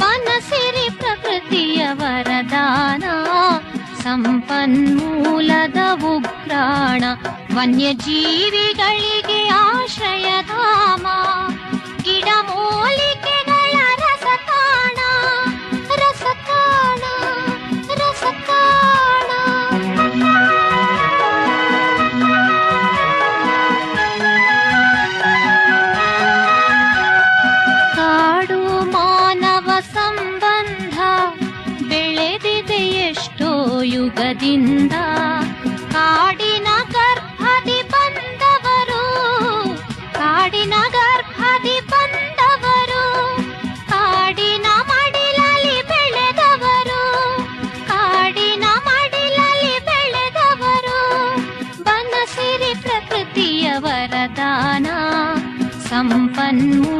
ಬನಸಿರಿ ಪ್ರಕೃತಿಯ ವರದಾನ ಸಂಪನ್ಮೂಲದ ಉಗ್ರಾಣ ವನ್ಯಜೀವಿಗಳಿಗೆ ಆಶ್ರಯಧಾಮ ಯುಗದಿಂದ ಕಾಡಿನ ಗರ್ಭದಿ ಬಂದವರು, ಕಾಡಿನ ಗರ್ಭದಿ ಬಂದವರು, ಕಾಡಿನ ಮಡಿಲಲ್ಲಿ ಬೆಳೆದವರು, ಕಾಡಿನ ಮಡಿಲಲ್ಲಿ ಬೆಳೆದವರು ಬನಸಿರಿ ಪ್ರಕೃತಿಯ ವರದಾನ ಸಂಪನ್ಮೂಲ